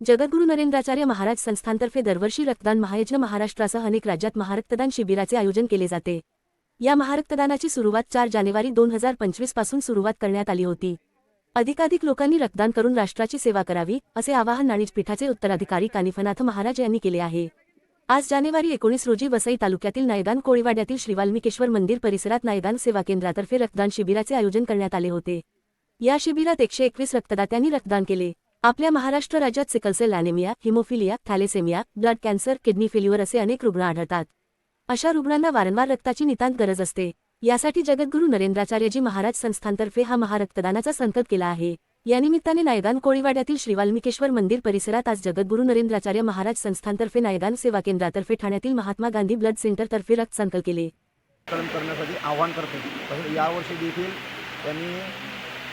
जगद्गुरू नरेंद्राचार्य महाराज संस्थानतर्फे दरवर्षी रक्तदान महायज्ञ महाराष्ट्रासह अनेक राज्यात महारक्तदान शिबिराचे आयोजन केले जाते. या महारक्तदानाची सुरुवात चार जानेवारी दोन हजार पंचवीसपासून सुरुवात करण्यात आली होती. अधिकाधिक लोकांनी रक्तदान करून राष्ट्राची सेवा करावी असे आवाहन नाणीजपीठाचे उत्तराधिकारी कानिफनाथ महाराज यांनी केले आहे. आज जानेवारी एकोणीस रोजी वसई तालुक्यातील नायदान कोळीवाड्यातील श्रीवाल्मिकेश्वर मंदिर परिसरात नायदान सेवा केंद्रातर्फे रक्तदान शिबिराचे आयोजन करण्यात आले होते. या शिबिरात एकशे एकवीस रक्तदात्यांनी रक्तदान केले. आपल्या महाराष्ट्र राज्यात sickle cell anaemia haemophilia thalassaemia blood cancer kidney failure असे अनेक रुग्ण आढळतात. अशा रुग्णांना वारंवार रक्ताची नितांत गरज असते. यासाठी जगद्गुरू नरेंद्राचार्यजी महाराज संस्थानतर्फे हा महारक्तदानाचा संकल्प केला आहे. यानिमित्ताने नायगान कोळीवाड्यातील श्रीवाल्मिकेश्वर मंदिर परिसरात आज जगद्गुरू नरेंद्राचार्य महाराज संस्थानतर्फे नायदान सेवा केंद्रातर्फे ठाण्यातील महात्मा गांधी ब्लड सेंटरतर्फे रक्त संकल्प केले. करण्यासाठी आवाहन करते. यावर्षी देखील त्यांनी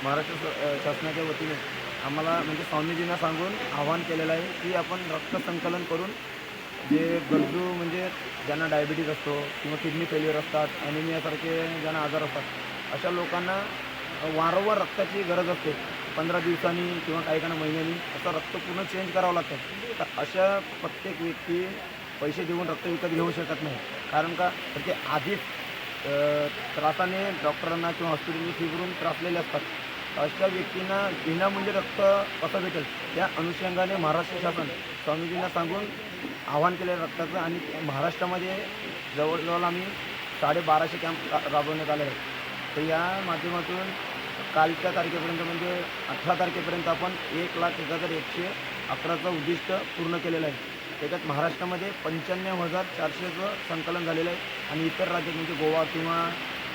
महाराष्ट्र शासनाच्या वतीने आम्हाला म्हणजे स्वामीजींना सांगून आवाहन केलेलं आहे की आपण रक्त संकलन करून जे गरजू म्हणजे ज्यांना डायबिटीज असतो किंवा किडनी फेल्युअर असतात ॲनिमियासारखे ज्यांना आजार असतात अशा लोकांना वारंवार रक्ताची गरज असते. पंधरा दिवसांनी किंवा काही काही महिन्यांनी असं रक्त पूर्ण चेंज करावं लागतं. तर अशा प्रत्येक व्यक्ती पैसे देऊन रक्त विकत घेऊ शकत नाही. कारण का? तर ते आधीच त्रासाने डॉक्टरांना किंवा हॉस्पिटलची फी भरून त्रासलेले असतात. अशा व्यक्तींना विनामूल्य म्हणजे रक्त कसं भेटेल? त्या अनुषंगाने महाराष्ट्र शासन स्वामीजींना सांगून आवाहन केलेलं आहे रक्ताचं आणि महाराष्ट्रामध्ये जवळजवळ आम्ही साडेबाराशे कॅम्प राबवण्यात आले आहेत. तर या माध्यमातून कालच्या तारखेपर्यंत म्हणजे अठरा तारखेपर्यंत आपण एक लाख एक हजार एकशे अकराचं उद्दिष्ट पूर्ण केलेलं आहे. त्याच्यात महाराष्ट्रामध्ये पंच्याण्णव हजार चारशेचं संकलन झालेलं आहे. आणि इतर राज्यात म्हणजे गोवा किंवा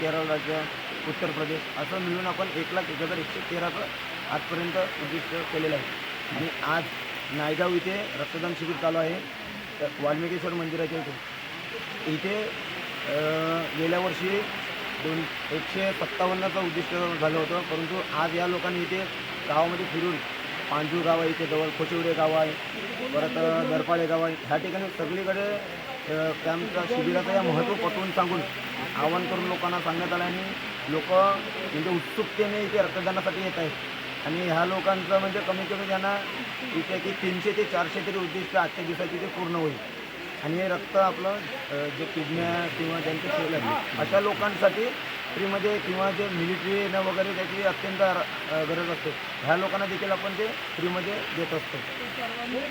केरळ राज्य उत्तर प्रदेश. असं मिळून आपण एक लाख एक हजार एकशे तेराचं आजपर्यंत उद्दिष्ट केलेलं आहे. आणि आज नायगाव इथे रक्तदान शिबिर चालू आहे. तर वाल्मिकेश्वर मंदिराच्या इथे. इथे गेल्या वर्षी दोन एकशे सत्तावन्नचं उद्दिष्ट झालं होतं. परंतु आज या लोकांनी इथे गावामध्ये फिरून पांजू गाव आहे इथे जवळ खोचिवडे गाव आहे परत दरपाळे गाव आहे. ह्या ठिकाणी सगळीकडे कॅम्पचा शिबिराचं या महत्त्व पटवून सांगून आवाहन करून लोकांना सांगण्यात आलं आणि लोक म्हणजे उत्सुकतेने इथे रक्तदानासाठी येत आहेत. आणि ह्या लोकांचं म्हणजे कमीत कमी त्यांना इथे की तीनशे ते चारशे तरी उद्दिष्ट आजच्या दिवसाची ते पूर्ण होईल. आणि हे रक्त आपलं जे किडन्या किंवा ज्यांचे सेल आहेत अशा लोकांसाठी फ्रीमध्ये किंवा जे मिलिटरीनं वगैरे त्याची अत्यंत गरज असते. ह्या लोकांना देखील आपण ते फ्रीमध्ये देत असतो.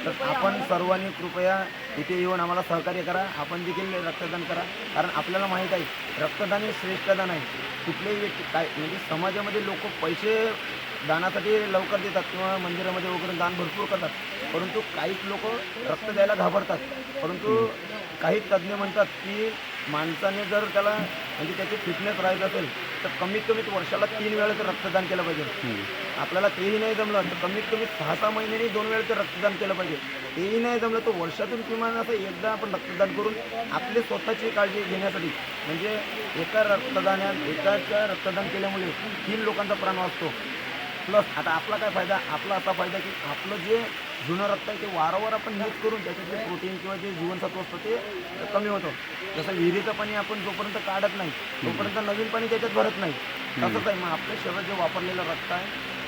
तर आपण सर्वांनी कृपया इथे येऊन आम्हाला सहकार्य करा. आपण देखील रक्तदान करा. कारण आपल्याला माहीत आहे रक्तदान हे श्रेष्ठदान आहे. कुठल्याही व्यक्ती काय म्हणजे समाजामध्ये लोक पैसे दानासाठी लवकर देतात किंवा मंदिरामध्ये वगैरे दान भरपूर करतात. परंतु काही लोक रक्त द्यायला घाबरतात. परंतु काही तज्ज्ञ म्हणतात की माणसाने जर त्याला म्हणजे त्याची फिटनेस राहायचं असेल तर कमीत कमीत वर्षाला तीन वेळा तर रक्तदान केलं पाहिजे. आपल्याला तेही नाही जमलं. तर कमीत कमी सहा सहा महिन्यांनी दोन वेळा तर रक्तदान केलं पाहिजे. तेही नाही जमलं तर वर्षातून किमान असं एकदा आपण रक्तदान करून आपली स्वतःची काळजी घेण्यासाठी म्हणजे एका रक्तदानात एकाच्या रक्तदान केल्यामुळे तीन लोकांचा प्राण वाचतो. प्लस आता आपला काय फायदा? आपला असा फायदा की आपलं जे जुनं रक्त आहे ते वारंवार आपण यूज करून त्याचं जे प्रोटीन किंवा जे जीवनसत्व असतं ते कमी होतं. जसं विहिरीचं पाणी आपण जोपर्यंत काढत नाही तोपर्यंत नवीन पाणी त्याच्यात भरत नाही. तसंच आहे. मग आपल्या शरीरात जे वापरलेलं रक्त आहे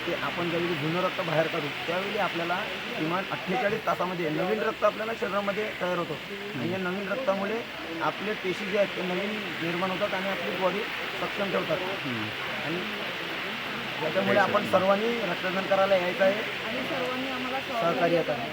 ते आपण ज्यावेळी जुनं रक्त बाहेर काढू त्यावेळी आपल्याला किमान अठ्ठेचाळीस तासामध्ये नवीन रक्त आपल्याला शरीरामध्ये तयार होतो. आणि या नवीन रक्तामुळे आपले पेशी जे आहेत ते नवीन निर्माण होतात आणि आपली बॉडी सक्षम ठेवतात. आणि त्याच्यामुळे आपण सर्वांनी रक्तदान करायला यायचं आहे. आणि सर्वांनी आम्हाला सहकार्य करा.